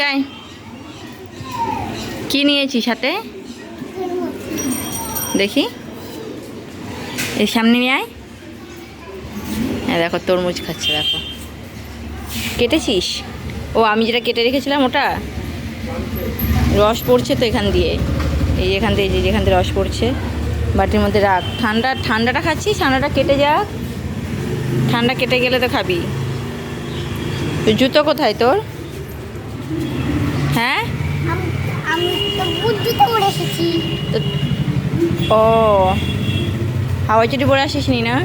গায় কি নিয়েছি সাথে দেখি। এই সামনে নিয়ে আয়। হ্যাঁ দেখো, তরমুজ খাচ্ছে, দেখো। কেটেছিস? ও, আমি যেটা কেটে রেখেছিলাম ওটা? রস পড়ছে তো এখান দিয়ে। এই এখান দিয়ে যে যেখান দিয়ে রস পড়ছে। বাটির মধ্যে রাখ। ঠান্ডা, ঠান্ডাটা খাচ্ছিস? ঠান্ডাটা কেটে যাক। ঠান্ডা কেটে গেলে তো খাবি। জুতো কোথায় তোর? হ্যাঁ? আম- আমি তো বুদ্ধিতে উড়ে এসেছি। ও। হাওয়াই চটি পরে আসিস নি না?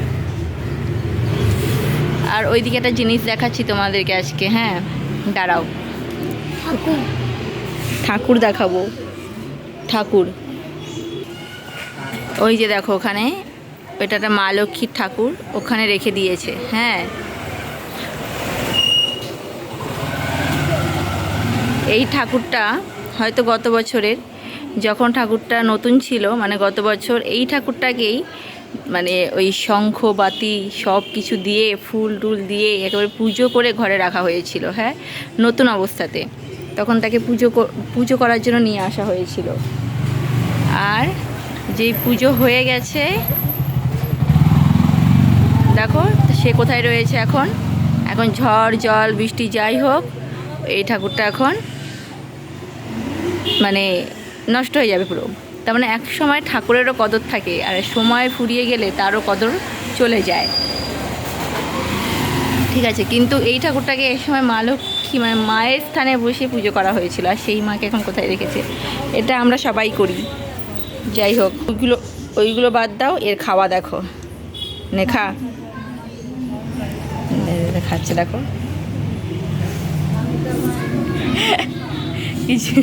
আর ওইদিকে একটা জিনিস দেখাচ্ছি তোমাদেরকে আজকে হ্যাঁ? দাঁড়াও। ঠাকুর। ঠাকুর দেখাবো। ঠাকুর। ওই যে দেখো ওখানে ওইটা একটা মা লক্ষ্মীর ঠাকুর ওখানে রেখে দিয়েছে হ্যাঁ? এই ঠাকুরটা হয়তো গত বছরের, যখন ঠাকুরটা নতুন ছিল মানে গত বছর এই ঠাকুরটাকেই মানে ওই শঙ্খ, বাতি সব কিছু দিয়ে, ফুল টুল দিয়ে একেবারে পুজো করে ঘরে রাখা হয়েছিল হ্যাঁ? নতুন অবস্থাতে। তখন তাকে পুজো পুজো করার জন্য নিয়ে আসা হয়েছিল। আর যেই পুজো হয়ে গেছে, দেখো সে কোথায় রয়েছে এখন? এখন ঝড়, জল, বৃষ্টি, যাই হোক, এই ঠাকুরটা এখন মানে নষ্ট হয়ে যাবে পুরো। তার মানে এক সময় ঠাকুরেরও কদর থাকে আর সময় ফুরিয়ে গেলে তারও কদর চলে যায়। ঠিক আছে কিন্তু এই ঠাকুরটাকে এই সময় মা লক্ষ্মী মানে মায়ের স্থানে বসে পুজো করা হয়েছিল আর সেই মাকে এখন কোথায় রেখেছে? এটা আমরা সবাই করি। যাই হোক ওইগুলো ওইগুলো বাদ দাও এর খাওয়া দেখো। নে খা। নে, নে, নে, খাচ্ছে দেখো। কিছু।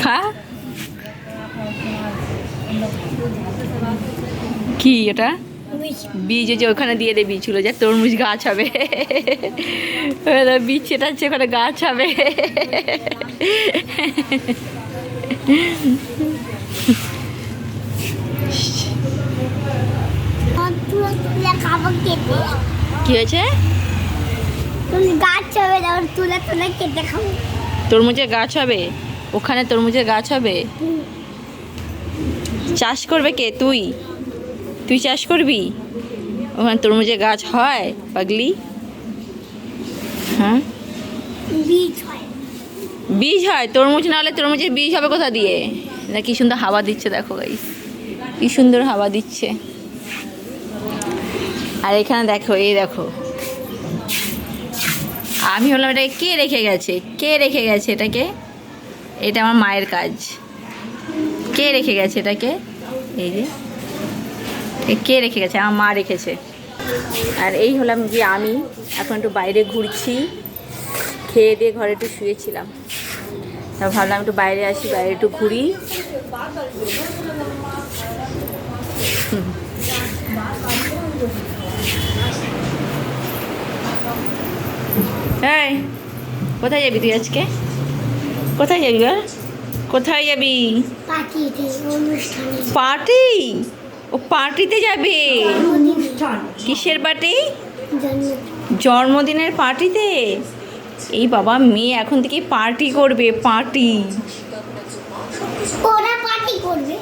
খা। কি এটা বীজ। যে ওখানে দিয়ে দে বীজ ছিল যে তরমুজ গাছ হবে। বীজ ছেটাচ্ছে ওখানে গাছ হবে। কি হয়েছে? তুমি গাছ হবে তারপর তুলে তুলে কেটে খাব। তরমুজের গাছ হবে? ওখানে তরমুজের গাছ হবে? চাষ করবে কে? তুই? তুই চাষ করবি? ওখানে তরমুজের গাছ হয় পাগলি? হ্যাঁ? বীজ হয়। বীজ হয়? তরমুজ না হলে তরমুজের বীজ হবে কোথা দিয়ে? না কি সুন্দর হাওয়া দিচ্ছে দেখো গাইস কি সুন্দর হাওয়া দিচ্ছে। আর এখানে দেখো এই দেখো। আমি হলাম এটাকে কে রেখে গেছে? কে রেখে গেছে এটাকে? এটা আমার মায়ের কাজ। কে রেখে গেছে এটাকে? এই যে। কে রেখে গেছে? আমার মা রেখেছে। আর এই হলাম যে আমি এখন একটু বাইরে ঘুরছি। খেয়ে দিয়ে ঘরে একটু শুয়েছিলাম। তা ভাবলাম একটু বাইরে আসি, বাইরে একটু ঘুরি। হুম। এই কোথায় যাবি তুই আজকে? কোথায় যাবি বল? কোথায় যাবি? পার্টি? ও পার্টিতে যাবে? কিসের পার্টি? জন্মদিনের পার্টিতে? এই বাবা মেয়ে এখন থেকে পার্টি করবে পার্টি। ওরা পার্টি করবে।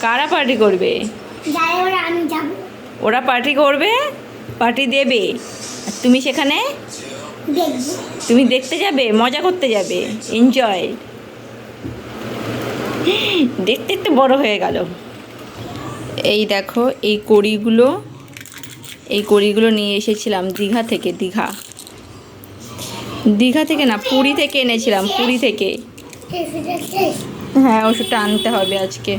কারা পার্টি করবে? ওরা ওরা পার্টি করবে পার্টি দেবে। তুমি সেখানে? তুমি দেখতে যাবে, মজা করতে যাবে এনজয় দেখতে একটু বড় হয়ে গেল। এই দেখো, এই কড়িগুলো এই কড়িগুলো নিয়ে এসেছিলাম দীঘা থেকে, দীঘা। দীঘা থেকে না, পুরী থেকে এনেছিলাম, পুরী থেকে। হ্যাঁ ওষুধটা আনতে হবে আজকে।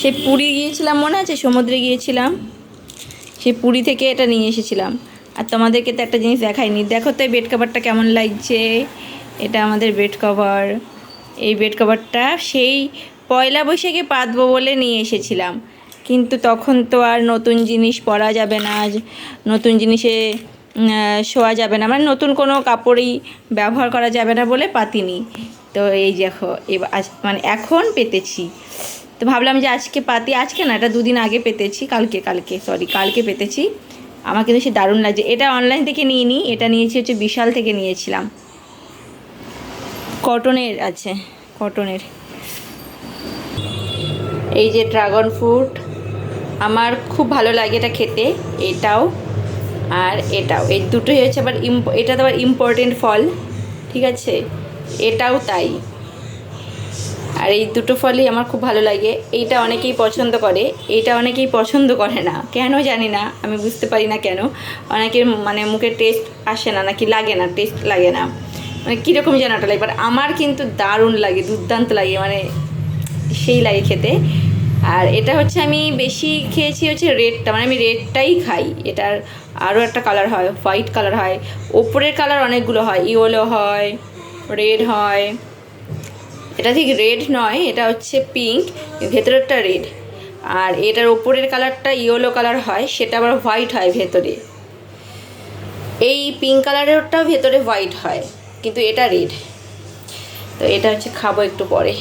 সে পুরী গিয়েছিলাম, মনে আছে? সমুদ্রে গিয়েছিলাম। সে পুরী থেকে এটা নিয়ে এসেছিলাম। আর তোমাদেরকে তো একটা জিনিস দেখাইনি। দেখো তো এই বেড কভারটা কেমন লাগছে? এটা আমাদের বেড কভার এই বেড কভারটা সেই পয়লা বৈশাখে পাতবো বলে নিয়ে এসেছিলাম। কিন্তু তখন তো আর নতুন জিনিস পরা যাবে না নতুন জিনিসে শোয়া যাবে না। মানে নতুন কোনো কাপড়ই ব্যবহার করা যাবে না বলে পাতিনি। তো এই দেখো এবার মানে এখন পেতেছি। তো ভাবলাম যে আজকে পাতি, আজকে না, এটা দুদিন আগে পেতেছি, কালকে কালকে সরি কালকে পেতেছি। আমার কিন্তু সে দারুণ লাগছে। এটা অনলাইন থেকে নিয়ে নিই এটা নিয়েছি হচ্ছে বিশাল থেকে নিয়েছিলাম। কটনের আছে কটনের এই যে ড্রাগন ফ্রুট আমার খুব ভালো লাগে এটা খেতে, এটাও আর এটাও। এই দুটোই হচ্ছে আবার ইম্প এটা তো আবার ইম্পর্টেন্ট ফল, ঠিক আছে? এটাও তাই। আর এই দুটো ফলই আমার খুব ভালো লাগে। এইটা অনেকেই পছন্দ করে, এইটা অনেকেই পছন্দ করে না। কেন জানি না, আমি বুঝতে পারি না কেন। অনেকের মানে মুখে টেস্ট আসে না, নাকি লাগে না টেস্ট লাগে না। মানে কীরকম যেন একটা লাগে বাট আমার কিন্তু দারুণ লাগে, দুর্দান্ত লাগে মানে সেই লাগে খেতে। আর এটা হচ্ছে আমি বেশি খেয়েছি হচ্ছে রেডটা মানে আমি রেডটাই খাই। এটার আরও একটা কালার হয় হোয়াইট কালার হয়। ওপরের কালার অনেকগুলো হয় ইয়েলো হয় রেড হয়। এটা ঠিক রেড নয়, এটা হচ্ছে পিঙ্ক ভেতরেরটা রেড আর এটার ওপরের কালারটা ইয়েলো কালার হয়, সেটা আবার হোয়াইট হয় ভেতরে। এই পিঙ্ক কালারেরটাও ভেতরে হোয়াইট হয়, কিন্তু এটা রেড তো এটা হচ্ছে খাব একটু পরে।